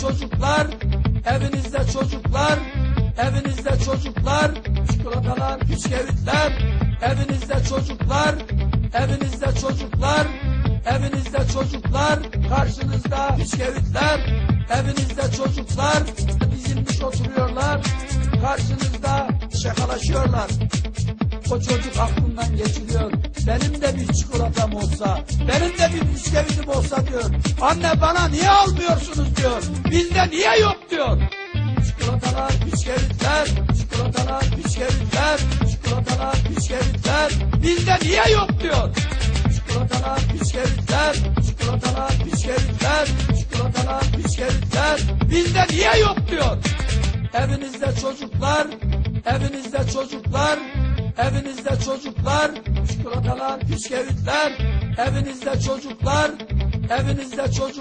çocuklar, evinizde çocuklar, evinizde çocuklar, çikolatalar, bisküvitler, evinizde çocuklar, evinizde çocuklar, evinizde çocuklar, karşınızda bisküvitler, evinizde çocuklar, dizilmiş oturuyorlar, karşınızda şakalaşıyorlar. O çocuk aklından geçiriyor. Benim de bir çikolatam olsa, benim de bir bisküvitim olsa diyor. Anne bana niye almıyorsunuz diyor. Bizde niye yok diyor. Çikolatalar, bisküvitler, çikolatalar, bisküvitler, çikolatalar, bisküvitler. Bizde niye yok diyor. Çikolatalar, bisküvitler, çikolatalar, bisküvitler, çikolatalar, bisküvitler. Bizde niye yok diyor. Evinizde çocuklar, evinizde çocuklar, evinizde çocuklar, çikolatalar, bisküvitler, evinizde çocuklar, evinizde çocuk